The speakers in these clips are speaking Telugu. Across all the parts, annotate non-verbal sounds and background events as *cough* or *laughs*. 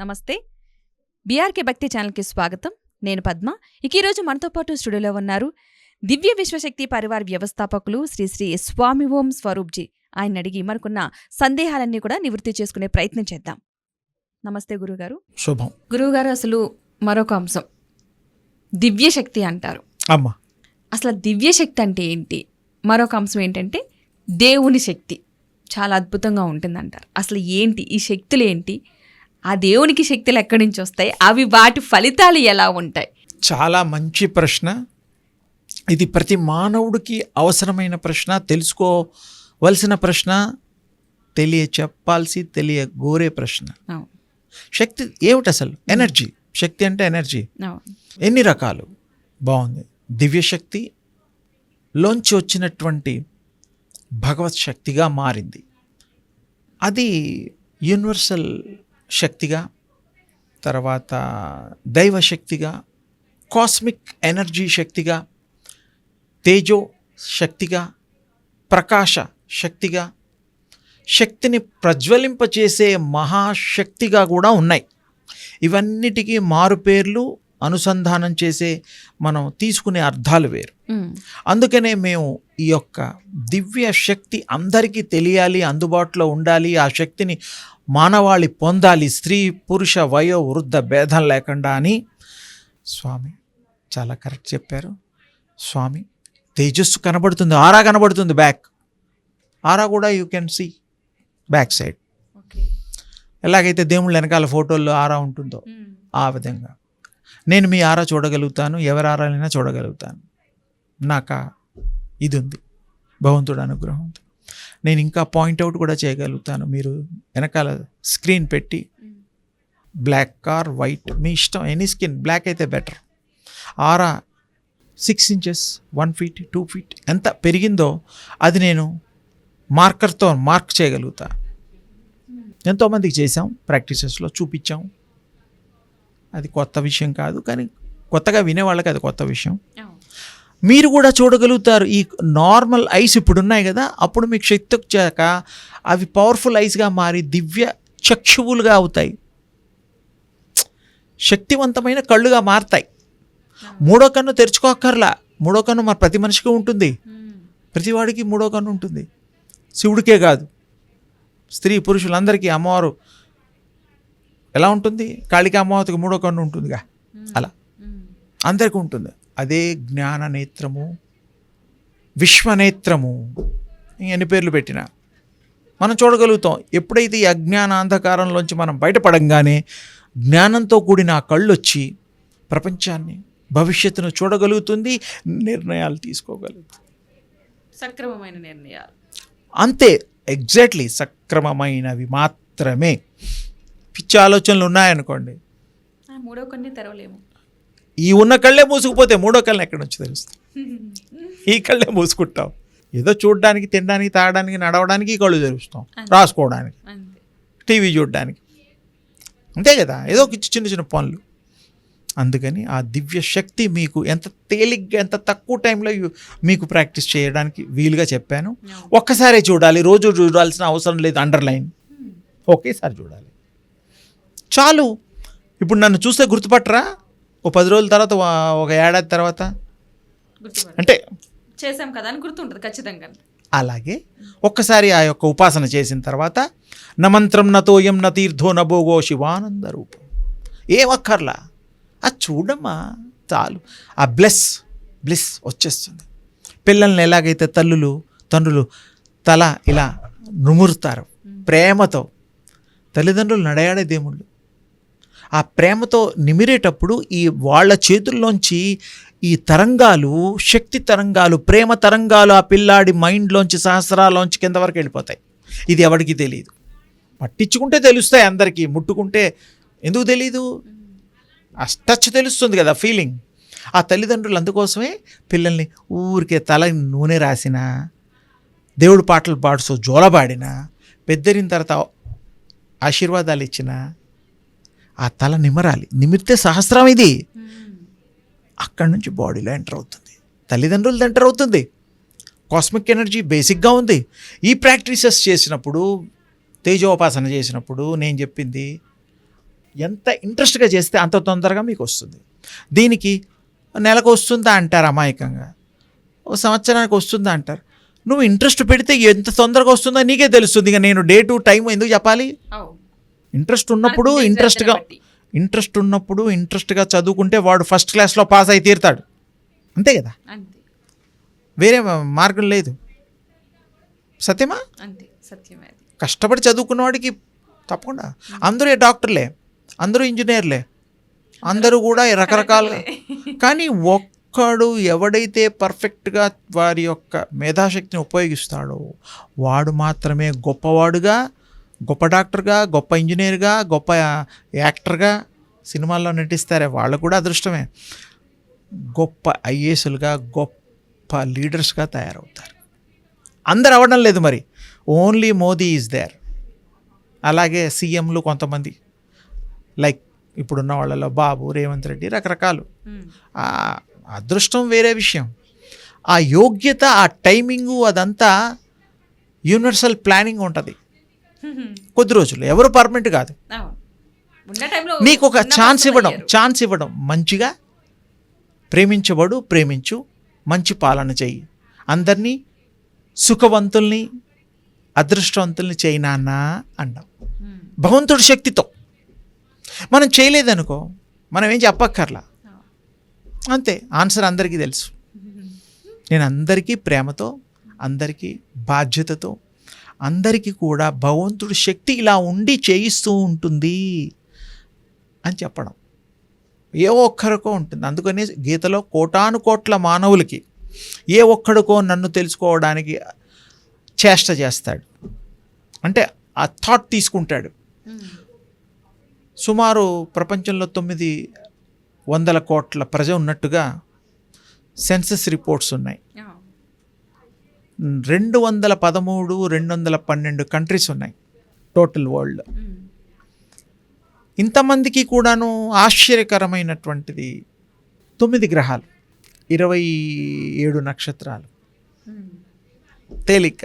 నమస్తే. బీఆర్కే భక్తి ఛానల్కి స్వాగతం. నేను పద్మ. ఇక ఈరోజు మనతో పాటు స్టూడియోలో ఉన్నారు దివ్య విశ్వశక్తి పరివార్ వ్యవస్థాపకులు శ్రీ శ్రీ స్వామి ఓం స్వరూప్జీ. ఆయన అడిగి మనకున్న సందేహాలన్నీ కూడా నివృత్తి చేసుకునే ప్రయత్నం చేద్దాం. నమస్తే గురుగారు. శుభం. గురువుగారు అసలు మరొక అంశం. దివ్యశక్తి అంటారు. అమ్మ. అసలు దివ్యశక్తి అంటే ఏంటి? మరొక అంశం ఏంటంటే దేవుని శక్తి. చాలా అద్భుతంగా ఉంటుందంటారు. అసలు ఏంటి? ఈ శక్తులు ఏంటి? ఆ దేవునికి శక్తులు ఎక్కడి నుంచి వస్తాయి? అవి వాటి ఫలితాలు ఎలా ఉంటాయి? చాలా మంచి ప్రశ్న. ఇది ప్రతి మానవుడికి అవసరమైన ప్రశ్న తెలుసుకోవలసిన ప్రశ్న తెలియ చెప్పాల్సి తెలియ గోరే ప్రశ్న శక్తి ఏమిటి అసలు? ఎనర్జీ. శక్తి అంటే ఎనర్జీ. ఎన్ని రకాలు? బాగుంది. దివ్యశక్తి లోంచి వచ్చినటువంటి భగవత్ శక్తిగా మారింది. అది యూనివర్సల్ శక్తిగా తర్వాత దైవ శక్తిగా కాస్మిక్ ఎనర్జీ శక్తిగా తేజో శక్తిగా ప్రకాశ శక్తిగా శక్తిని ప్రజ్వలింపచేసే మహాశక్తిగా కూడా ఉన్నాయి. ఇవన్నిటికీ మారుపేర్లు అనుసంధానం చేసే మనం తీసుకునే అర్థాలు వేరు. అందుకనే మేము ఈ యొక్క దివ్య శక్తి అందరికీ తెలియాలి అందుబాటులో ఉండాలి ఆ శక్తిని మానవాళి పొందాలి స్త్రీ పురుష వయో వృద్ధ భేదం లేకుండా అని స్వామి చాలా కరెక్ట్ చెప్పారు. స్వామి తేజస్సు కనబడుతుంది ఆరా కనబడుతుంది బ్యాక్. ఆరా కూడా you can see back side okay. ఎలాగైతే దేవుళ్ళ వెనకాల ఫోటోల్లో ఆరా ఉంటుందో ఉమ్, ఆ విధంగా. నేను మీ ఆరా చూడగలుగుతాను ఎవరి ఆరాలైనా చూడగలుగుతాను. నాకు ఇది ఉంది భగవంతుడు అనుగ్రహం నేను ఇంకా పాయింట్అవుట్ కూడా చేయగలుగుతాను. మీరు వెనకాల స్క్రీన్ పెట్టి బ్లాక్ కార్ వైట్ మీ ఇష్టం ఎనీ స్కిన్ బ్లాక్ అయితే better. Aura six inches one feet two feet ఎంత పెరిగిందో అది నేను మార్కర్తో మార్క్ చేయగలుగుతా. ఎంతోమందికి చేసాం ప్రాక్టీసెస్లో చూపించాం. అది కొత్త విషయం కాదు కానీ కొత్తగా వినేవాళ్ళకి అది కొత్త విషయం. మీరు కూడా చూడగలుగుతారు ఈ నార్మల్ ఐస్ ఇప్పుడు ఉన్నాయి కదా అప్పుడు మీకు శక్తి వచ్చాక అవి పవర్ఫుల్ ఐస్గా మారి దివ్య చక్షువులుగా అవుతాయి. శక్తివంతమైన కళ్ళుగా మారతాయి. మూడో కన్ను తెరుచుకోక్కర్లా మూడో కన్ను మన ప్రతి మనిషికి ఉంటుంది. ప్రతివాడికి మూడో కన్ను ఉంటుంది. శివుడికే కాదు. స్త్రీ పురుషులందరికీ అమ్మవారు ఎలా ఉంటుంది? కాళికా అమ్మవారికి మూడో కన్ను ఉంటుందిగా. అలా. అందరికీ ఉంటుంది. అదే జ్ఞాన నేత్రము విశ్వనేత్రము ఎన్ని పేర్లు పెట్టినా. మనం చూడగలుగుతాం. ఎప్పుడైతే ఈ అజ్ఞాన అంధకారంలోంచి మనం బయటపడంగానే జ్ఞానంతో కూడిన ఆ కళ్ళు వచ్చి ప్రపంచాన్ని భవిష్యత్తును చూడగలుగుతుంది నిర్ణయాలు తీసుకోగలుగుతుంది. సక్రమమైన నిర్ణయాలు. అంతే. ఎగ్జాక్ట్లీ సక్రమమైనవి మాత్రమే. పిచ్చి ఆలోచనలు ఉన్నాయనుకోండి. మూడో కొన్ని తెరవలేము. ఈ ఉన్న కళ్ళే మూసుకుపోతే మూడో కళ్ళని ఎక్కడి నుంచి తెలుస్తుంది? ఈ కళ్ళే మూసుకుంటాం. ఏదో చూడడానికి తినడానికి తాగడానికి నడవడానికి ఈ కళ్ళు తెరుస్తాం. రాసుకోవడానికి. టీవీ చూడడానికి. అంతే కదా? ఏదో చిన్న చిన్న పనులు. అందుకని ఆ దివ్య శక్తి మీకు ఎంత తేలిగ్గా ఎంత తక్కువ టైంలో మీకు ప్రాక్టీస్ చేయడానికి వీలుగా చెప్పాను. ఒక్కసారే చూడాలి. రోజు చూడాల్సిన అవసరం లేదు. అండర్లైన్. ఒకేసారి చూడాలి. చాలు. ఇప్పుడు నన్ను చూస్తే గుర్తుపట్టరా? ఓ పది రోజుల తర్వాత ఒక ఏడాది తర్వాత? అంటే చేసాం కదా అని గుర్తుంటుంది ఖచ్చితంగా. అలాగే ఒక్కసారి ఆ యొక్క ఉపాసన చేసిన తర్వాత నమంత్రం నతోయం న తీర్థో నభోగో శివానంద రూపం. ఏమక్కర్లా అది చూడమ్మా చాలు. ఆ బ్లెస్ బ్లెస్ వచ్చేస్తుంది. పిల్లల్ని ఎలాగైతే తల్లులు తండ్రులు తల ఇలా నుమురుతారు ప్రేమతో తల్లిదండ్రులు నడయాడే దేవుళ్ళు. ఆ ప్రేమతో నిమిరేటప్పుడు ఈ వాళ్ళ చేతుల్లోంచి ఈ తరంగాలు శక్తి తరంగాలు ప్రేమ తరంగాలు ఆ పిల్లాడి మైండ్లోంచి సహస్రాల్లోంచి కింద వరకు వెళ్ళిపోతాయి. ఇది ఎవరికి తెలియదు పట్టించుకుంటే తెలుస్తాయి అందరికీ ముట్టుకుంటే ఎందుకు తెలీదు? ఆ టచ్ తెలుస్తుంది కదా ఫీలింగ్ ఆ తల్లిదండ్రులు అందుకోసమే పిల్లల్ని ఊరికే తల నూనె రాసిన దేవుడు పాటలు పాడుతూ జోలబాడిన పెద్దరిన తర్వాత ఆశీర్వాదాలు ఇచ్చినా ఆ తల నిమరాలి నిమిరితే సహస్రం ఇది. అక్కడి నుంచి బాడీలో ఎంటర్ అవుతుంది. తల్లిదండ్రులది ఎంటర్ అవుతుంది. కాస్మిక్ ఎనర్జీ బేసిక్గా ఉంది. ఈ ప్రాక్టీసెస్ చేసినప్పుడు తేజోపాసన చేసినప్పుడు నేను చెప్పింది ఎంత ఇంట్రెస్ట్గా చేస్తే అంత తొందరగా మీకు వస్తుంది. దీనికి నెలకు వస్తుందా అంటారు అమాయకంగా? ఓ సంవత్సరానికి వస్తుందా అంటారు? నువ్వు ఇంట్రెస్ట్ పెడితే ఎంత తొందరగా వస్తుందో నీకే తెలుస్తుంది. ఇక నేను డే టు టైం ఎందుకు చెప్పాలి? ఇంట్రెస్ట్ ఉన్నప్పుడు ఇంట్రెస్ట్గా. ఇంట్రెస్ట్ ఉన్నప్పుడు ఇంట్రెస్ట్గా చదువుకుంటే వాడు ఫస్ట్ క్లాస్లో పాస్ అయి తీరుతాడు. అంతే కదా? వేరే మార్గం లేదు. సత్యమా? కష్టపడి చదువుకున్న వాడికి తప్పకుండా. అందరూ డాక్టర్లే? అందరూ ఇంజనీర్లే. అందరూ కూడా రకరకాలుగా కానీ ఒక్కడు ఎవడైతే పర్ఫెక్ట్గా వారి యొక్క మేధాశక్తిని ఉపయోగిస్తాడో వాడు మాత్రమే గొప్పవాడుగా గొప్ప డాక్టర్గా గొప్ప ఇంజనీర్గా గొప్ప యాక్టర్గా సినిమాల్లో నటిస్తారే వాళ్ళు కూడా అదృష్టమే. గొప్ప ఐఏఎస్లుగా గొప్ప లీడర్స్గా తయారవుతారు. అందరు అవ్వడం లేదు మరి. Only Modi is there. అలాగే సీఎంలు కొంతమంది. లైక్ ఇప్పుడున్న వాళ్ళలో బాబు రేవంత్ రెడ్డి రకరకాలు. అదృష్టం వేరే విషయం. ఆ యోగ్యత ఆ టైమింగు అదంతా యూనివర్సల్ ప్లానింగ్ ఉంటుంది. కొద్ది రోజులు. ఎవరు పర్మనెంట్ కాదు. నీకు ఒక ఛాన్స్ ఇవ్వడం. ఛాన్స్ ఇవ్వడం మంచిగా ప్రేమించబడు ప్రేమించు మంచి పాలన చెయ్యి. అందరినీ సుఖవంతుల్ని అదృష్టవంతుల్ని చేయి నాన్న ఉమ్. భగవంతుడి శక్తితో. మనం చేయలేదనుకో మనం ఏం చెప్పక్కర్లా. అంతే ఆన్సర్ అందరికీ తెలుసు. నేను అందరికీ ప్రేమతో అందరికీ బాధ్యతతో అందరికీ కూడా భగవంతుడి శక్తి ఇలా ఉండి చేయిస్తూ ఉంటుంది అని చెప్పడం. ఏ ఒక్కరికో ఉంటుంది. అందుకని గీతలో కోటాను కోట్ల మానవులకి ఏ ఒక్కడికో నన్ను తెలుసుకోవడానికి చేష్ట చేస్తాడు. అంటే ఆ థాట్ తీసుకుంటాడు. సుమారు ప్రపంచంలో తొమ్మిది వందల కోట్ల ప్రజ ఉన్నట్టుగా సెన్సస్ రిపోర్ట్స్ ఉన్నాయి. రెండు వందల పదమూడు రెండు వందల పన్నెండు కంట్రీస్ ఉన్నాయి టోటల్ వరల్డ్ ఉమ్. ఇంతమందికి కూడాను ఆశ్చర్యకరమైనటువంటిది తొమ్మిది గ్రహాలు ఇరవై ఏడు నక్షత్రాలు ఉమ్. తేలిక.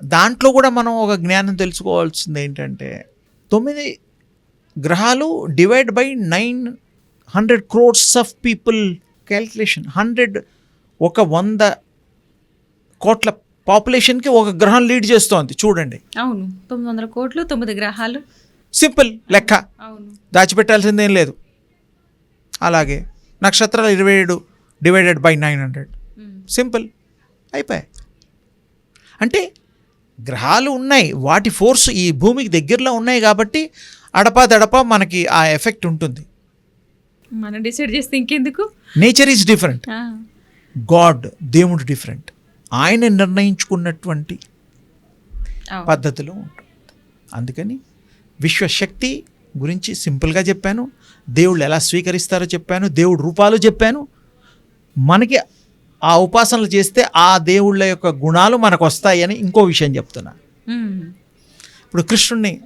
దాంట్లో కూడా మనం ఒక జ్ఞానం తెలుసుకోవాల్సింది ఏంటంటే తొమ్మిది గ్రహాలు divide by nine hundred crores of people calculation hundred ఒక వంద కోట్ల పాపులేషన్కి ఒక గ్రహం లీడ్ చేస్తోంది. చూడండి. అవును. తొమ్మిది వందల కోట్లు తొమ్మిది గ్రహాలు. సింపుల్ లెక్క. దాచిపెట్టాల్సిందేం లేదు. అలాగే నక్షత్రాలు ఇరవై ఏడు divided by nine hundred. Simple. అయిపోయాయి. అంటే గ్రహాలు ఉన్నాయి. వాటి ఫోర్స్ ఈ భూమికి దగ్గరలో ఉన్నాయి కాబట్టి అడపా దడపా మనకి ఆ ఎఫెక్ట్ ఉంటుంది. మనం డిసైడ్ చేస్తే ఇంకెందుకు? Nature is different. గాడ్ దేవుడు డిఫరెంట్. ఆయన నిర్ణయించుకున్నటువంటి. పద్ధతిలో ఉంటుంది అందుకని విశ్వశక్తి గురించి సింపుల్గా చెప్పాను దేవుళ్ళు ఎలా స్వీకరిస్తారో చెప్పాను దేవుడు రూపాలు చెప్పాను మనకి ఆ ఉపాసనలు చేస్తే ఆ దేవుళ్ళ యొక్క గుణాలు మనకు వస్తాయని ఇంకో విషయం చెప్తున్నా. ఇప్పుడు కృష్ణుడిని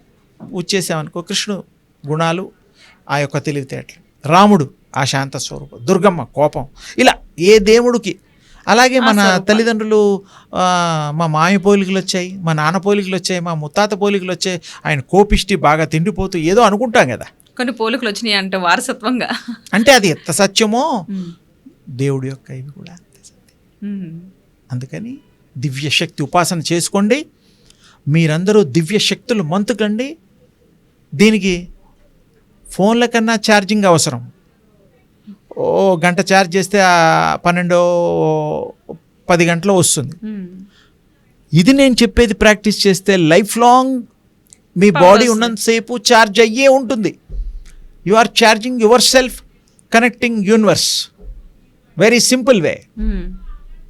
ఉచ్చేసామనుకో కృష్ణుడు గుణాలు ఆ యొక్క తెలివితేటలు రాముడు ఆ శాంత స్వరూపం దుర్గమ్మ కోపం ఇలా ఏ దేవుడికి అలాగే మన. తల్లిదండ్రులు మా మామి పోలికలు వచ్చాయి మా నాన్న పోలికలు వచ్చాయి మా ముత్తాత పోలికలు వచ్చాయి ఆయన కోపిష్టి బాగా తిండిపోతూ ఏదో అనుకుంటాం కదా కొన్ని పోలికలు వచ్చినాయి అంట వారసత్వంగా అంటే అది ఎంత సత్యమో. దేవుడి యొక్క ఇవి కూడా అంతే సత్యం. ఉమ్. అందుకని దివ్య శక్తి ఉపాసన చేసుకోండి మీరందరూ దివ్య శక్తులు మంతుకండి దీనికి ఫోన్ల కన్నా ఛార్జింగ్ అవసరం ఓ గంట ఛార్జ్ చేస్తే పన్నెండో పది గంటలో వస్తుంది ఉమ్. ఇది నేను చెప్పేది ప్రాక్టీస్ చేస్తే లైఫ్ లాంగ్ మీ బాడీ. ఉన్నంతసేపు ఛార్జ్ అయ్యే ఉంటుంది you are charging yourself connecting universe very simple way.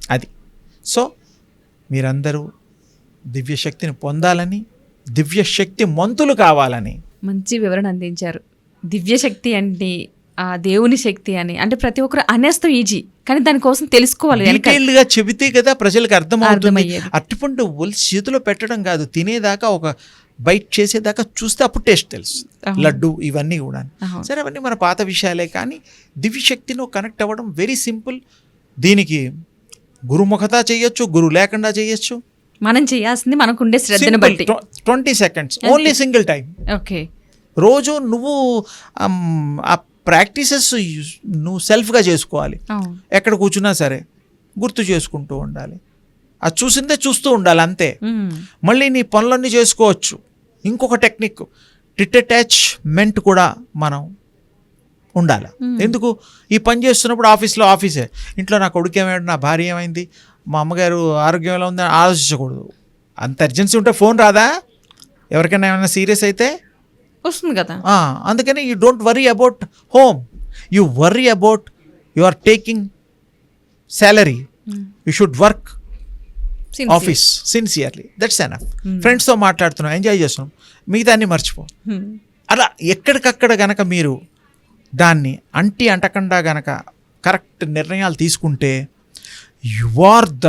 అది సో మీరందరూ దివ్యశక్తిని పొందాలని దివ్యశక్తి మంతులు కావాలని మంచి వివరణ అందించారు దివ్యశక్తి అంటే ఆ దేవుని శక్తి అని. అంటే ప్రతి ఒక్కరు అనేస్తాం ఈజీ కానీ దానికోసం తెలుసుకోవాలి చెబితే కదా ప్రజలకు అర్థమవుతుంది. అట్టుపండు ఒలిసి చేతిలో పెట్టడం కాదు. తినేదాకా ఒక బైట్ చేసేదాకా చూస్తే అప్పుడు టేస్ట్ తెలుసు. లడ్డు ఇవన్నీ కూడా. సరే అవన్నీ మన పాత విషయాలే కానీ దివ్యశక్తిలో కనెక్ట్ అవ్వడం వెరీ సింపుల్. దీనికి గురుముఖత చేయొచ్చు గురు లేకుండా చేయొచ్చు. మనం చేయాల్సింది మనకుండే శ్రద్ధను బట్టి. Twenty seconds. Only single time okay. రోజు నువ్వు ప్రాక్టీసెస్ నువ్వు సెల్ఫ్గా చేసుకోవాలి. ఎక్కడ కూర్చున్నా సరే గుర్తు చేసుకుంటూ ఉండాలి. అది చూసిందే చూస్తూ ఉండాలి అంతే. మళ్ళీ నీ పనులన్నీ చేసుకోవచ్చు. ఇంకొక టెక్నిక్ డిటెటాచ్మెంట్ కూడా మనం ఉండాలి. ఎందుకు? ఈ పని చేస్తున్నప్పుడు ఆఫీస్లో ఆఫీసే. ఇంట్లో నా కొడుకు ఏమైంది? నా భార్య ఏమైంది? మా అమ్మగారు ఆరోగ్యం ఎలా ఉందని ఆలోచించకూడదు. అంత అర్జెన్సీ ఉంటే ఫోన్ రాదా? ఎవరికైనా ఏమైనా సీరియస్ అయితే? వస్తుంది కదా. అందుకని you don't worry about home you worry about you are taking salary you should work. Office sincerely that's enough Hmm. ఫ్రెండ్స్తో మాట్లాడుతున్నాం ఎంజాయ్ చేస్తున్నాం. మిగతా అన్ని మర్చిపో. మ్మ్. అలా ఎక్కడికక్కడ గనక మీరు దాన్ని అంటి అంటకుండా గనక కరెక్ట్ నిర్ణయాలు తీసుకుంటే you are the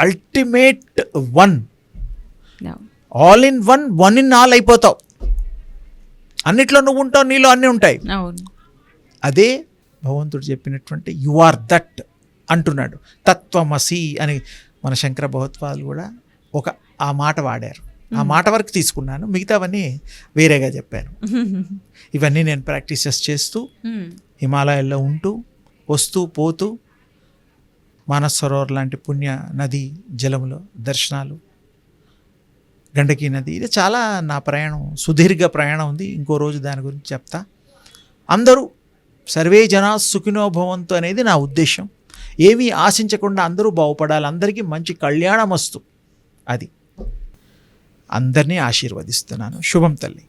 ultimate one. All in one one in all అయిపోతావు. అన్నిట్లో నువ్వు ఉంటావు నీలో అన్నీ ఉంటాయి. అదే భగవంతుడు చెప్పినటువంటి యు ఆర్ దట్ అంటున్నాడు. తత్వమసి అని మన శంకర భగవత్పాదులు కూడా ఒక ఆ మాట వాడారు. ఆ మాట వరకు తీసుకున్నాను. మిగతావన్నీ వేరేగా చెప్పాను. *laughs* ఇవన్నీ నేను ప్రాక్టీసెస్ చేస్తూ. హిమాలయాల్లో ఉంటూ వస్తూ పోతూ మానస సరోవర్ లాంటి పుణ్య నది జలములో దర్శనాలు గండకీ నది. ఇది చాలా నా ప్రయాణం సుదీర్ఘ ప్రయాణం ఉంది. ఇంకో రోజు దాని గురించి చెప్తా. అందరూ సర్వే జనా సుఖినో భవంతు అనేది నా ఉద్దేశం. ఏమీ ఆశించకుండా అందరూ బాగుపడాలి. అందరికీ మంచి కళ్యాణమస్తు. అది. అందరినీ ఆశీర్వదిస్తున్నాను. శుభం తల్లి.